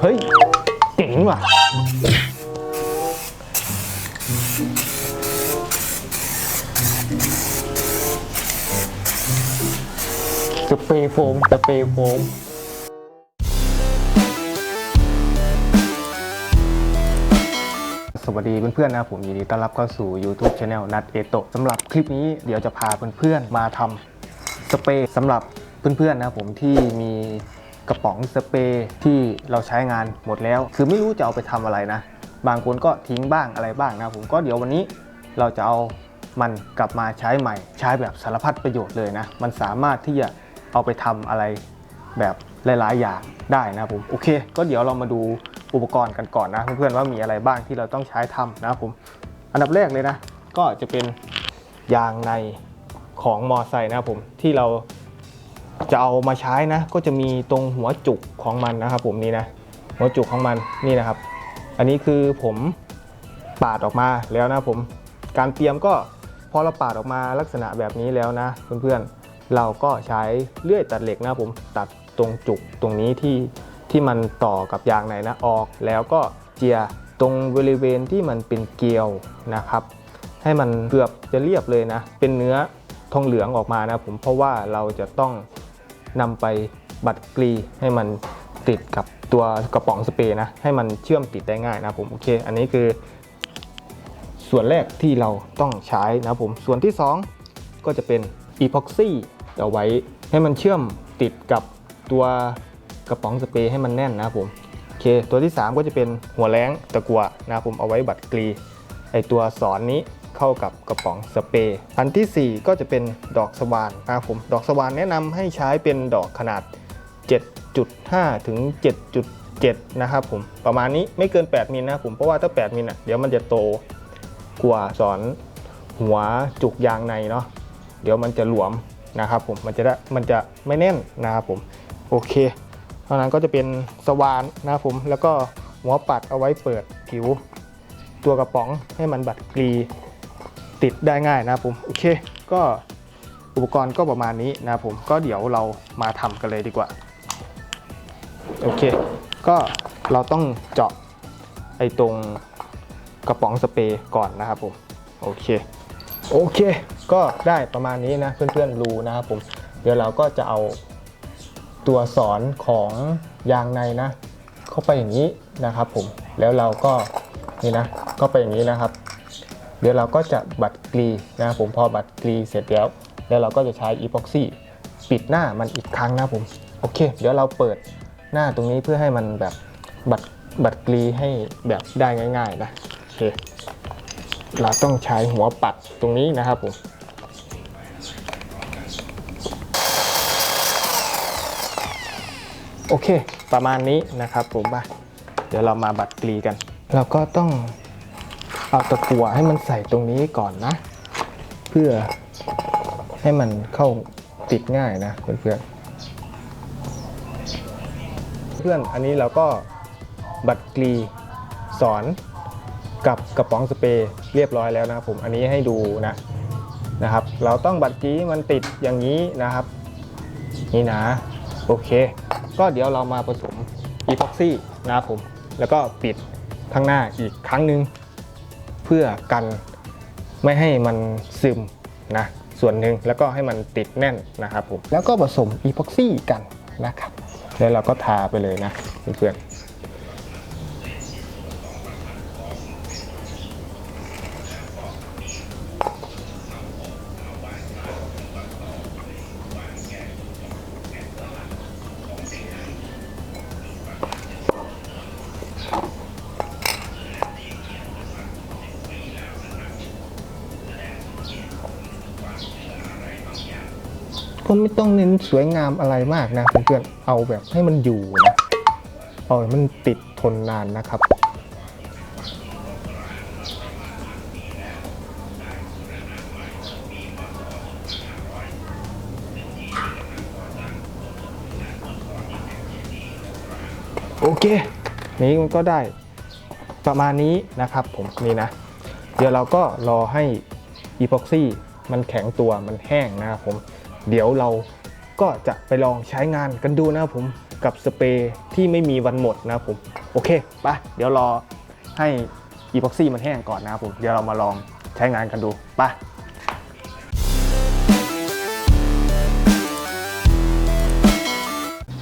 เฮ้ย เจ๋งว่ะ สเปรย์โฟม สเปรย์โฟมสวัสดีเพื่อนๆนะครับผมยินดีต้อนรับเข้าสู่ YouTube Channel นัดเอโตสำหรับคลิปนี้เดี๋ยวจะพาเพื่อนๆมาทำสเปรย์สำหรับเพื่อนๆนะครับผมที่มี กระป๋องสเปรย์ที่เราใช้งานหมดแล้ว คือไม่รู้จะเอาไปทำอะไรนะ บางคนก็ทิ้งบ้างอะไรบ้างนะผมก็เดี๋ยววันนี้เราจะเอามันกลับมาใช้ใหม่ ใช้แบบสารพัดประโยชน์เลยนะ มันสามารถที่จะเอาไปทำอะไรแบบหลาย ๆ อย่างได้นะผมโอเค ก็เดี๋ยวเรามาดูอุปกรณ์กันก่อนนะ เพื่อนๆว่ามีอะไรบ้างที่เราต้องใช้ทำนะผมอันดับแรกเลยนะ ก็จะเป็นยางในของมอไซค์นะผมที่เรา จะเอามาใช้นะ ก็จะมีตรงหัวจุกของมันนะครับ ผมนี่นะหัวจุกของมันนี่นะครับ อันนี้คือผมปาดออกมาแล้วนะผมการเตรียมก็พอเราปาดออกมาลักษณะแบบนี้แล้วนะ เพื่อนๆเราก็ใช้เลื่อยตัดเหล็กนะผมตัดตรงจุกตรงนี้ที่ที่มันต่อกับยางในนะออกแล้วก็เจียตรงบริเวณที่มันเป็นเกลียวนะครับ ให้มันเกือบจะเรียบเลยนะ เป็นเนื้อทองเหลืองออกมานะผมเพราะว่าเราจะต้อง นำไปบัดกรีให้มันติดกับตัวกระป๋องสเปรย์นะให้มันเชื่อมติดได้ง่ายนะผมโอเค อันนี้คือส่วนแรกที่เราต้องใช้นะผมส่วนที่ 2 ก็จะเป็นอีพ็อกซี่เอาไว้ให้มันเชื่อมติดกับตัวกระป๋องสเปรย์ให้มันแน่นนะผมโอเค ตัวที่ 3 ก็จะเป็นหัวแรงตะกัวนะผมเอาไว้บัดกรีไอตัวสอนนี้ เข้ากับกระป๋องสเปรย์อันทีสี่4 ก็จะเป็นดอกสว่านนะครับผมดอกสว่านแนะนำให้ใช้เป็นดอกขนาด 7.5 ถึง 7.7 นะครับผมประมาณนี้ไม่เกิน 8 มิลนะครับผมเพราะว่าถ้า 8 มิลอะเดี๋ยวมันจะโตกลัวสอนหัวจุกยางในเนาะเดี๋ยวมันจะหลวมนะครับผมมันจะได้มันจะไม่แน่นนะครับผมโอเคเท่านั้นก็จะเป็นสว่านนะครับผมแล้วก็หัวปัดเอาไว้เปิดผิว ตัวกระป๋องให้มันบัดกรี ติดได้ง่ายนะครับผมโอเค ก็อุปกรณ์ก็ประมาณนี้นะครับผมก็เดี๋ยวเรามาทำกันเลยดีกว่าโอเค ก็เราต้องเจาะไอ้ตรงกระป๋องสเปรย์ก่อนนะครับผมโอเคโอเค ก็ได้ประมาณนี้นะเพื่อนๆรู้นะครับผมเดี๋ยวเราก็จะเอาตัวสอนของยางในนะ เข้าไปอย่างนี้นะครับผมแล้วเราก็นี่นะก็ไปอย่างนี้นะครับ เดี๋ยวเราก็จะบัดกรีนะผมพอบัดกรีเสร็จแล้ว แล้วเราก็จะใช้อีพ็อกซี่ปิดหน้ามันอีกครั้งนะผมโอเค เดี๋ยวเราเปิดหน้าตรงนี้เพื่อให้มันแบบบัดบัดกรีให้แบบได้ง่าย ๆ นะโอเคเราต้องใช้หัวปัดตรงนี้นะครับผมโอเค ประมาณนี้นะครับผมมาเดี๋ยวเรามาบัดกรีกัน เราก็ต้อง เอาตะกั่วให้มันใส่ตรงนี้ก่อนนะ เพื่อให้มันเข้าติดง่ายนะเพื่อนๆเพื่อนอันนี้เราก็บัดกรีสอนกับกระป๋องสเปรย์เรียบร้อยแล้วนะครับผมอันนี้ให้ดูนะนะครับ เราต้องบัดกี้มันติดอย่างนี้นะครับ นี่นะโอเค ก็เดี๋ยวเรามาผสมอีพ็อกซี่นะครับผมแล้วก็ปิดข้างหน้าอีกครั้งหนึ่ง เพื่อกันไม่ให้มันซึมนะส่วนหนึ่งแล้วก็ให้มันติดแน่นนะครับผมแล้วก็ผสมอีพ็อกซี่กันนะครับแล้วเราก็ทาไปเลยนะเพื่อนๆ ไม่ต้องเน้นสวยงามอะไรมากนะเพื่อนๆเอาแบบให้มันอยู่นะเอาให้มันติดทนนานนะครับโอเค นี้มันก็ได้ประมาณนี้นะครับผมนี่นะ เดี๋ยวเราก็รอให้อีพ็อกซี่มันแข็งตัวมันแห้งนะครับผม เดี๋ยวเราก็จะไปลองใช้งานกันดูนะครับผมกับสเปรย์ที่ไม่มีวันหมดนะครับผม โอเคไปเดี๋ยวรอให้อีพ็อกซี่มันแห้งก่อนนะครับผม เดี๋ยวเรามาลองใช้งานกันดูไป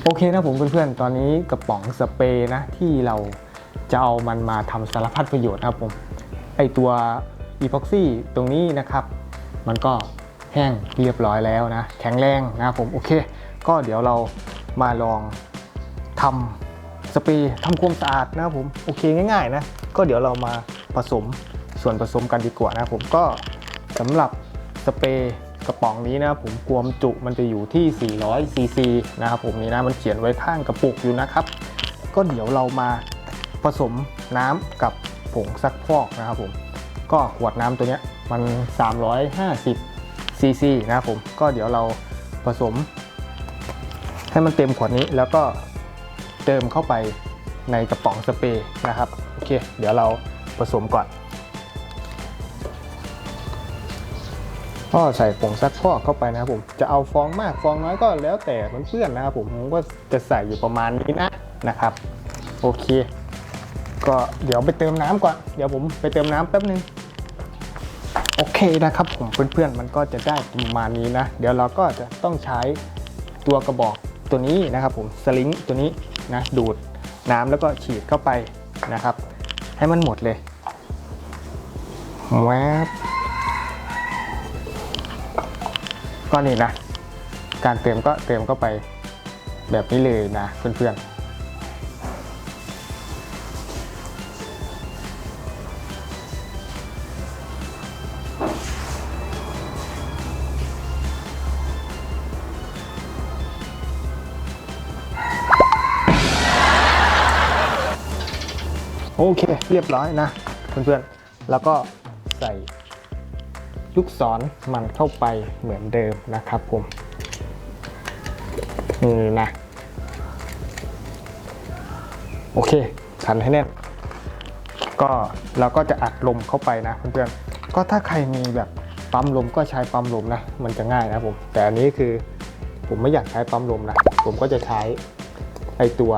โอเคนะผมเพื่อนๆ ตอนนี้กระป๋องสเปรย์นะที่เราจะเอามันมาทำสารพัดประโยชน์นะครับผม ไอตัวอีพ็อกซี่ตรงนี้นะครับ มันก็ แห้งเรียบร้อยแล้วนะแข็งแรงนะผมโอเค ก็เดี๋ยวเรามาลองทำสเปรย์ทำความสะอาดนะผมโอเคง่ายๆนะก็เดี๋ยวเรามาผสมส่วนผสมกันดีกว่านะผมก็สำหรับสเปรย์กระป๋องนี้นะผมความจุมันจะอยู่ที่ 400 ซีซีนะครับผมนี่นะมันเขียนไว้ข้างกระปุกอยู่นะครับ ก็เดี๋ยวเรามาผสมน้ำกับผงซักฟอกนะครับผมก็ขวดน้ำตัวนี้มัน 350 ซีซีนะครับผมก็เดี๋ยวเราผสม ให้มันเต็มขวดนี้แล้วก็เติมเข้าไปในกระป๋องสเปรย์นะครับโอเค เดี๋ยวเราผสมก่อนก็ใส่ผงซักฟอกเข้าไปนะครับผมจะเอาฟองมากฟองน้อยก็แล้วแต่เพื่อนๆนะครับผมผมก็จะใส่อยู่ประมาณนี้นะนะครับ โอเค ก็เดี๋ยวไปเติมน้ำก่อน เดี๋ยวผมไปเติมน้ำแป๊บนึง โอเคนะครับผมเพื่อนๆมันก็จะได้ประมาณนี้นะ เดี๋ยวเราก็จะต้องใช้ตัวกระบอกตัวนี้นะครับผมสลิงตัวนี้นะดูดน้ำแล้วก็ฉีดเข้าไปนะครับ ให้มันหมดเลยแวบก็นี่นะ การเติมก็เติมเข้าไปแบบนี้เลยนะเพื่อนๆ เค เรียบร้อยนะเพื่อนๆ แล้วก็ใส่ลูกศรมันเข้าไปเหมือนเดิมนะครับผมนี่นะ โอเคขันให้แน่นก็เราก็จะอัดลมเข้าไปนะเพื่อนๆ ก็ถ้าใครมีแบบปั๊มลมก็ใช้ปั๊มลมนะ มันจะง่ายนะผม แต่อันนี้คือผมไม่อยากใช้ปั๊มลมนะ ผมก็จะใช้ไอตัว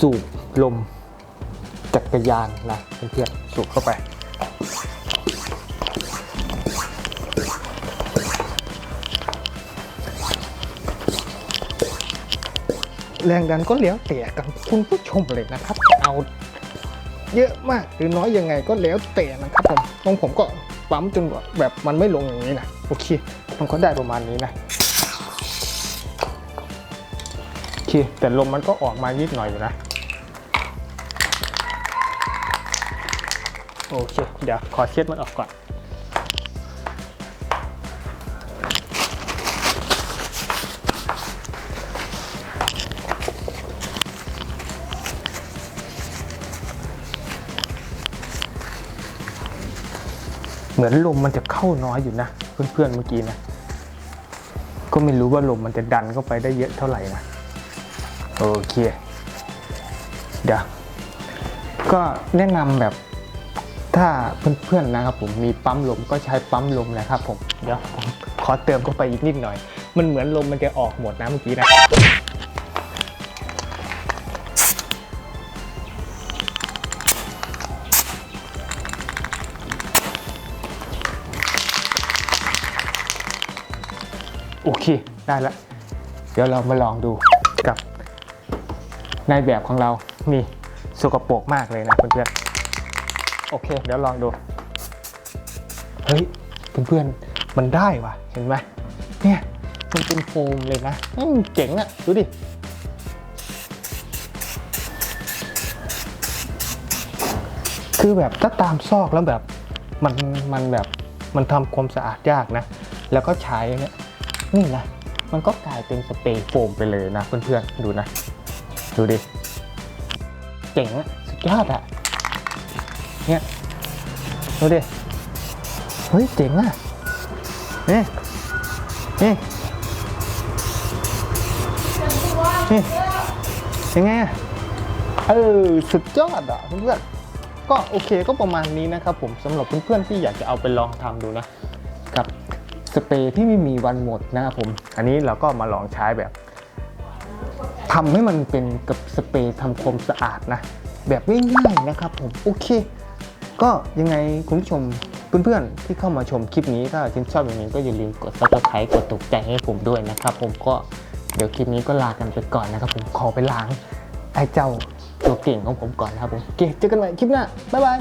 สูบลม จักรยานนะเพื่อนๆสูบเข้าไป แรงดันก็แล้วแต่กับคุณผู้ชมเลยนะครับจะเอาเยอะมากหรือน้อยยังไงก็แล้วแต่นะครับผมของผมก็ปั๊มจนแบบมันไม่ลงอย่างนี้นะโอเค มันก็ได้ประมาณนี้นะโอเคแต่ลมมันก็ออกมานิดหน่อยอยู่นะ โอเค เดี๋ยวขอเช็ดมันออกก่อน เหมือนลมมันจะเข้าน้อยอยู่นะ เพื่อนๆเมื่อกี้นะ ก็ไม่รู้ว่าลมมันจะดันเข้าไปได้เยอะเท่าไหร่นะ โอเค เดี๋ยวก็แนะนำแบบ ถ้าเพื่อนๆนะครับผมมีปั๊มลมก็ใช้ปั๊มลมนะครับผมเดี๋ยวผมขอเติมเข้าไปอีกนิดหน่อย มันเหมือนลมมันจะออกหมดนะเมื่อกี้นะโอเค ได้แล้ว เดี๋ยวเรามาลองดูกับในแบบของเรา นี่สกปรกมากเลยนะเพื่อนๆ โอเค เดี๋ยวลองดู เฮ้ย เพื่อนๆ มันได้ว่ะ เห็นไหมเนี่ย มันเป็นโฟมเลยนะเจ๋งอะดูดิคือแบบถ้าตามซอกแล้วแบบมันมันแบบมันทำความสะอาดยากนะ แล้วก็ใช้เนี่ยนี่นะ มันก็กลายเป็นสเปรย์โฟมไปเลยนะเพื่อนๆ ดูนะ ดูดิ เจ๋งอะสุดยอดอะ เนี่ยดูดิ เฮ้ย เจ๋งอะนี่นี่นี่ยังไงอะเออ สุดยอดอะเพื่อนๆก็โอเคก็ประมาณนี้นะครับผมสำหรับเพื่อนๆที่อยากจะเอาไปลองทำดูนะกับสเปรย์ที่ไม่มีวันหมดนะครับผม อันนี้เราก็มาลองใช้แบบทำให้มันเป็นกับสเปรย์ทำความสะอาดนะ แบบง่ายๆนะครับผม โอเค ก็ยังไงคุณผู้ชมเพื่อนๆที่เข้ามาชมคลิปนี้ถ้าชื่นชอบอย่างนี้ก็อย่าลืมกด subscribe กดตกใจให้ผมด้วยนะครับ ผมก็เดี๋ยวคลิปนี้ก็ลากันไปก่อนนะครับ ผมขอไปล้างไอ้เจ้าตัวเก่งของผมก่อนนะครับผมโอเคเจอกันใหม่คลิปหน้าบ๊ายบาย